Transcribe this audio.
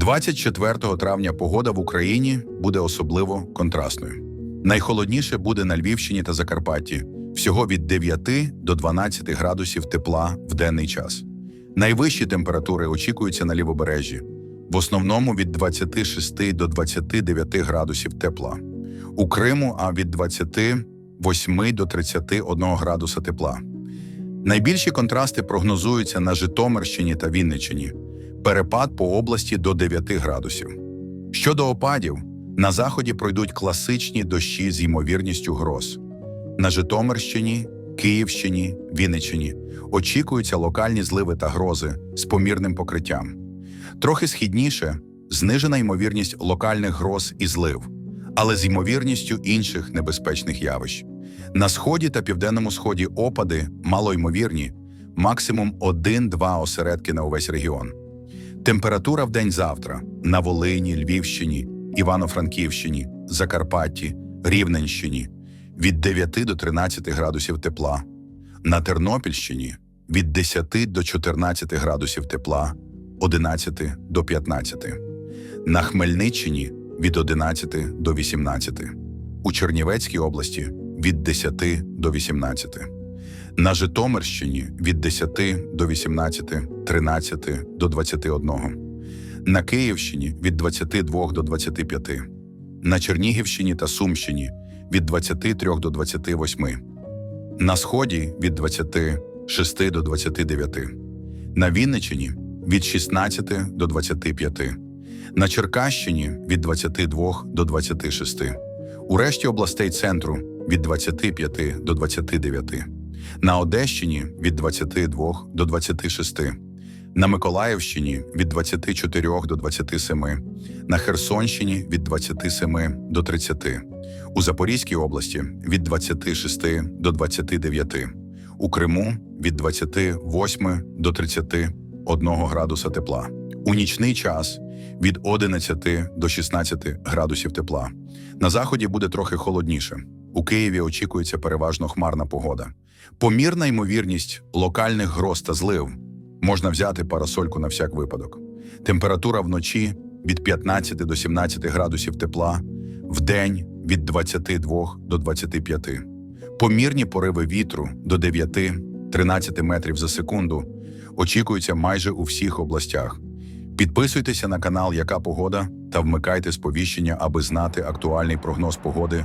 24 травня погода в Україні буде особливо контрастною. Найхолодніше буде на Львівщині та Закарпатті всього від 9 до 12 градусів тепла в денний час. Найвищі температури очікуються на лівобережжі, в основному від 26 до 29 градусів тепла. У Криму а від 28 до 31 градуса тепла. Найбільші контрасти прогнозуються на Житомирщині та Вінниччині. Перепад по області до 9 градусів. Щодо опадів, на заході пройдуть класичні дощі з ймовірністю гроз. На Житомирщині, Київщині, Вінниччині очікуються локальні зливи та грози з помірним покриттям. Трохи східніше знижена ймовірність локальних гроз і злив, але з ймовірністю інших небезпечних явищ. На сході та південному сході опади малоймовірні, максимум 1-2 осередки на увесь регіон. Температура в день завтра. На Волині, Львівщині, Івано-Франківщині, Закарпатті, Рівненщині. Від 9 до 13 градусів тепла, на Тернопільщині від 10 до 14 градусів тепла, 11 до 15, на Хмельниччині від 11 до 18, у Чернівецькій області від 10 до 18. На Житомирщині від 10 до 18, 13 до 21. На Київщині від 22 до 25. На Чернігівщині та Сумщині від 23 до 28. На Сході від 26 до 29. На Вінниччині від 16 до 25. На Черкащині від 22 до 26. У решті областей центру від 25 до 29 на Одещині від 22 до 26, на Миколаївщині від 24 до 27, на Херсонщині від 27 до 30, у Запорізькій області від 26 до 29, у Криму від 28 до 31 градуса тепла. У нічний час від 11 до 16 градусів тепла. На заході буде трохи холодніше. У Києві очікується переважно хмарна погода. Помірна ймовірність локальних гроз та злив. Можна взяти парасольку на всяк випадок. Температура вночі від 15 до 17 градусів тепла, вдень від 22 до 25. Помірні пориви вітру до 9-13 метрів за секунду очікуються майже у всіх областях. Підписуйтеся на канал Яка Погода та вмикайте сповіщення, аби знати актуальний прогноз погоди